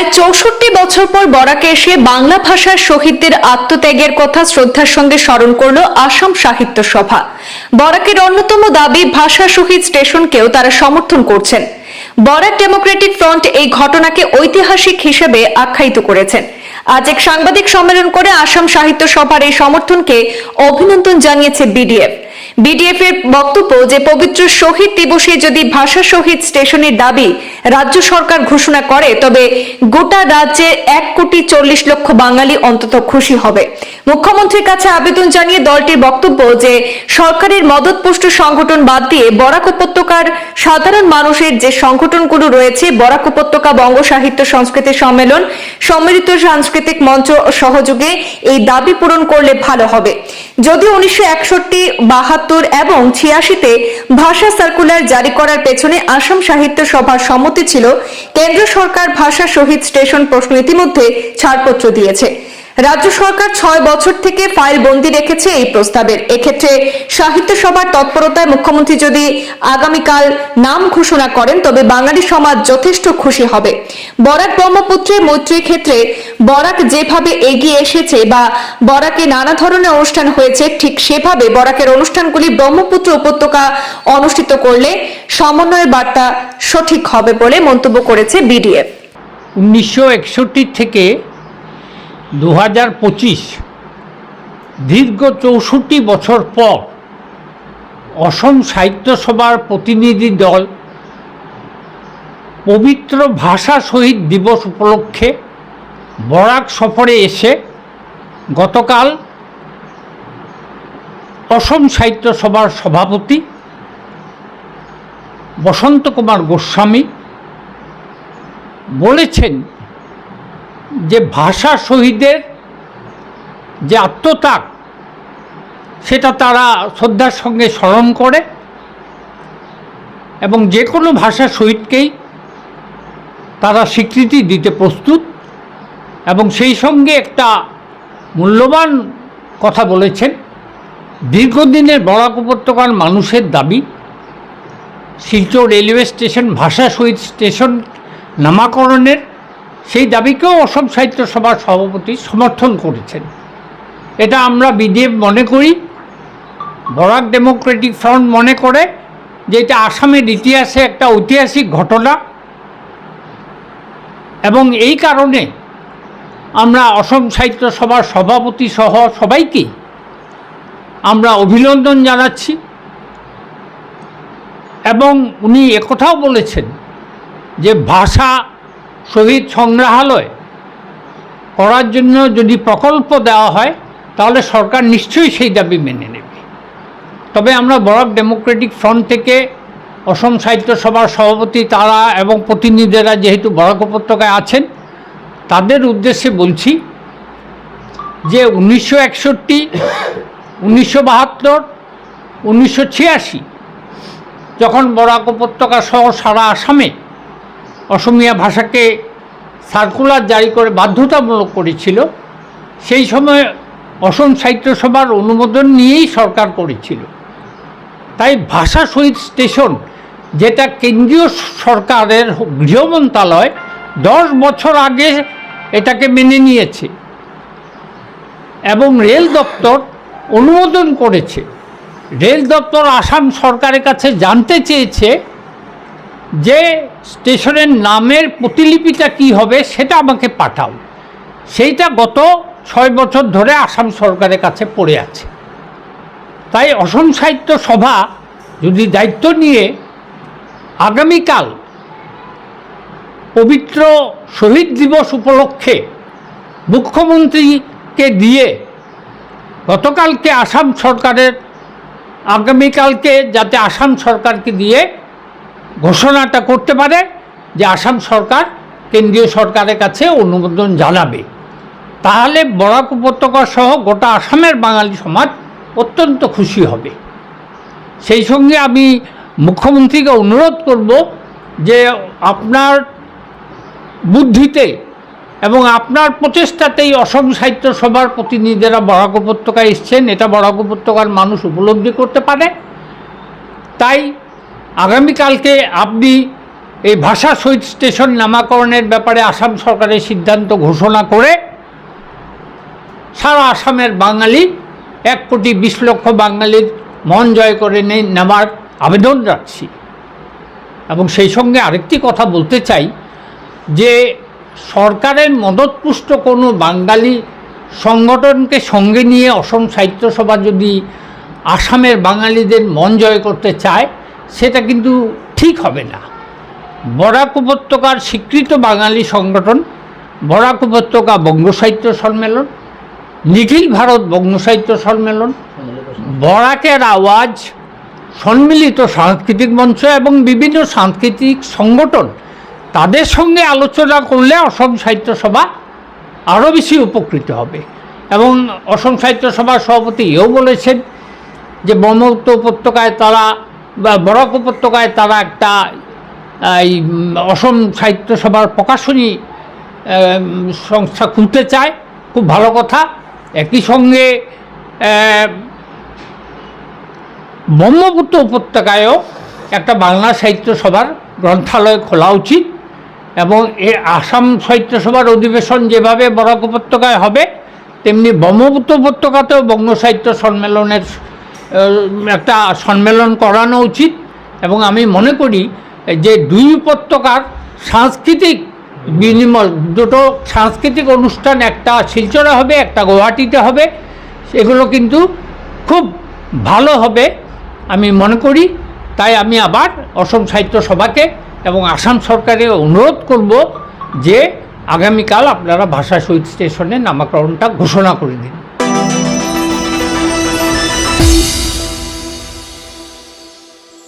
প্রায় চৌষট্টি বছর পর বরাকে এসে বাংলা ভাষার শহীদদের আত্মত্যাগের কথা শ্রদ্ধার সঙ্গে স্মরণ করল আসাম সাহিত্য সভা। বরাকের অন্যতম দাবি, ভাষা শহীদ স্টেশনকেও তারা সমর্থন করছেন। বরাক ডেমোক্রেটিক ফ্রন্ট এই ঘটনাকে ঐতিহাসিক হিসেবে আখ্যায়িত করেছেন। আজ এক সাংবাদিক সম্মেলন করে আসাম সাহিত্য সভার এই সমর্থনকে অভিনন্দন জানিয়েছে বিডিএফ। বিডিএফ এর বক্তব্য যে পবিত্র শহীদ দিবসে যদি ভাষা শহীদ স্টেশনের দাবি রাজ্য সরকার ঘোষণা করে, তবে গোটা রাজ্যে এক কোটি চল্লিশ লক্ষ বাঙালি অন্তত খুশি হবে। মুখ্যমন্ত্রীর কাছে আবেদন জানিয়ে দলটির বক্তব্য যে, সরকারের মদতপুষ্ট সংগঠন বাদ দিয়ে বরাক উপত্যকার সাধারণ মানুষের যে সংগঠনগুলো রয়েছে, বরাক উপত্যকা বঙ্গ সাহিত্য সংস্কৃতি সম্মেলন, সম্মিলিত সাংস্কৃতিক মঞ্চ সহযোগে এই দাবি পূরণ করলে ভালো হবে। যদি উনিশশো একষট্টি বাহাত্তর এবং ছিয়াশিতে ভাষা সার্কুলার জারি করার পেছনে আসাম সাহিত্য সভার সম্মতি ছিল। কেন্দ্র সরকার ভাষা শহীদ স্টেশন প্রশ্ন ইতিমধ্যে ছাড়পত্র দিয়েছে। রাজ্য সরকার ছয় বছর থেকে ফাইল বন্দি রেখেছে এই প্রস্তাবের। এক্ষেত্রে সাহিত্য সভার তৎপরতায় মুখ্যমন্ত্রী যদি আগামীকাল নাম ঘোষণা করেন, তবে বাঙালি সমাজ যথেষ্ট খুশি হবে। বরাক ব্রহ্মপুত্রে মৈত্রীর ক্ষেত্রে বরাক যেভাবে এগিয়ে এসেছে বা বরাকে নানা ধরনের অনুষ্ঠান হয়েছে, ঠিক সেভাবে বরাকের অনুষ্ঠানগুলি ব্রহ্মপুত্র উপত্যকা অনুষ্ঠিত করলে সমন্বয়ের বার্তা সঠিক হবে বলে মন্তব্য করেছে বিডিএফ। উনিশশো একষট্টি থেকে দু হাজার পঁচিশ, দীর্ঘ চৌষট্টি বছর পর অসম সাহিত্য সভার প্রতিনিধি দল পবিত্র ভাষা শহীদ দিবস উপলক্ষে বরাক সফরে এসে গতকাল অসম সাহিত্য সভার সভাপতি বসন্ত কুমার গোস্বামী বলেছেন যে ভাষা শহীদের যে আত্মত্যাগ, সেটা তারা শ্রদ্ধার সঙ্গে স্মরণ করে এবং যে কোনো ভাষা শহীদকেই তারা স্বীকৃতি দিতে প্রস্তুত এবং সেই সঙ্গে একটা মূল্যবান কথা বলেছেন, দীর্ঘদিনের বরাক উপত্যকার মানুষের দাবি, শিলচর রেলওয়ে স্টেশন ভাষা শহীদ স্টেশন নামাকরণের সেই দাবিকেও অসম সাহিত্য সভার সভাপতি সমর্থন করেছেন। এটা আমরা বিডিএফ মনে করি, বরাক ডেমোক্রেটিক ফ্রন্ট মনে করে যে এটা আসামের ইতিহাসে একটা ঐতিহাসিক ঘটনা। এবং এই কারণে আমরা অসম সাহিত্য সভার সভাপতি সহ সবাইকেই আমরা অভিনন্দন জানাচ্ছি। এবং উনি একথাও বলেছেন যে ভাষা শহীদ সংগ্রহালয় করার জন্য যদি প্রকল্প দেওয়া হয়, তাহলে সরকার নিশ্চয়ই সেই দাবি মেনে নেবে। তবে আমরা বরাক ডেমোক্রেটিক ফ্রন্ট থেকে অসম সাহিত্য সভার সভাপতি তারা এবং প্রতিনিধিরা যেহেতু বরাক উপত্যকায় আছেন, তাদের উদ্দেশ্যে বলছি যে উনিশশো একষট্টি, উনিশশো বাহাত্তর, উনিশশো ছিয়াশি, যখন বরাক উপত্যকা সহ সারা আসামে অসমীয়া ভাষাকে সার্কুলার জারি করে বাধ্যতামূলক করেছিল। সেই সময় অসম সাহিত্য সভার অনুমোদন নিয়েই সরকার করেছিল। তাই ভাষা শহীদ স্টেশন, যেটা কেন্দ্রীয় সরকারের গৃহ মন্ত্রণালয় দশ বছর আগে এটাকে মেনে নিয়েছে এবং রেল দপ্তর অনুমোদন করেছে। রেল দপ্তর আসাম সরকারের কাছে জানতে চেয়েছে যে স্টেশনের নামের প্রতিলিপিটা কি হবে সেটা আমাকে পাঠাও। সেইটা গত ছয় বছর ধরে আসাম সরকারের কাছে পড়ে আছে। তাই অসম সাহিত্য সভা যদি দায়িত্ব নিয়ে আগামীকাল পবিত্র শহীদ দিবস উপলক্ষে মুখ্যমন্ত্রীকে দিয়ে গতকালকে আসাম সরকারের, আগামীকালকে যাতে আসাম সরকারকে দিয়ে ঘোষণাটা করতে পারে যে আসাম সরকার কেন্দ্রীয় সরকারের কাছে অনুমোদন জানাবে। তাহলে বরাক উপত্যকা সহ গোটা আসামের বাঙালি সমাজ অত্যন্ত খুশি হবে। সেই সঙ্গে আমি মুখ্যমন্ত্রীকে অনুরোধ করব যে আপনার বুদ্ধিতে এবং আপনার প্রচেষ্টাতেই অসম সাহিত্য সভার প্রতিনিধিরা বরাক উপত্যকায় এসছেন। এটা বরাক উপত্যকার মানুষ উপলব্ধি করতে পারে। তাই আগামীকালকে আপনি এই ভাষা শহীদ স্টেশন নামাকরণের ব্যাপারে আসাম সরকারের সিদ্ধান্ত ঘোষণা করে সারা আসামের বাঙালি, এক কোটি বিশ লক্ষ বাঙালির মন জয় করে নে- নেওয়ার আবেদন রাখছি। এবং সেই সঙ্গে আরেকটি কথা বলতে চাই যে সরকারের মদতপুষ্ট কোনো বাঙালি সংগঠনকে সঙ্গে নিয়ে অসম সাহিত্য সভা যদি আসামের বাঙালিদের মন জয় করতে চায় সেটা কিন্তু ঠিক হবে না। বরাক উপত্যকার স্বীকৃত বাঙালি সংগঠন, বরাক উপত্যকা বঙ্গ সাহিত্য সম্মেলন, নিখিল ভারত বঙ্গ সাহিত্য সম্মেলন, বরাকের আওয়াজ, সম্মিলিত সাংস্কৃতিক মঞ্চ এবং বিভিন্ন সাংস্কৃতিক সংগঠন তাদের সঙ্গে আলোচনা করলে অসম সাহিত্য সভা আরও বেশি উপকৃত হবে। এবং অসম সাহিত্য সভার সভাপতি এও বলেছেন যে ব্রহ্মপুত্র উপত্যকায় তারা বরাক উপত্যকায় তারা একটা এই অসম সাহিত্য সভার প্রকাশনী সংস্থা খুলতে চায়। খুব ভালো কথা। একই সঙ্গে ব্রহ্মপুত্র উপত্যকায়ও একটা বাংলা সাহিত্য সভার গ্রন্থালয় খোলা উচিত এবং এ আসাম সাহিত্য সভার অধিবেশন যেভাবে বরাক উপত্যকায় হবে, তেমনি ব্রহ্মপুত্র উপত্যকাতেও বঙ্গ সাহিত্য সম্মেলনের একটা সম্মেলন করানো উচিত এবং আমি মনে করি যে দুই উপত্যকার সাংস্কৃতিক বিনিময়, দুটো সাংস্কৃতিক অনুষ্ঠান, একটা শিলচরে হবে, একটা গুয়াহাটিতে হবে, এগুলো কিন্তু খুব ভালো হবে আমি মনে করি। তাই আমি আবার অসম সাহিত্য সভাকে এবং আসাম সরকারে অনুরোধ করব যে আগামীকাল আপনারা ভাষা শহীদ স্টেশনের নামকরণটা ঘোষণা করে দিন।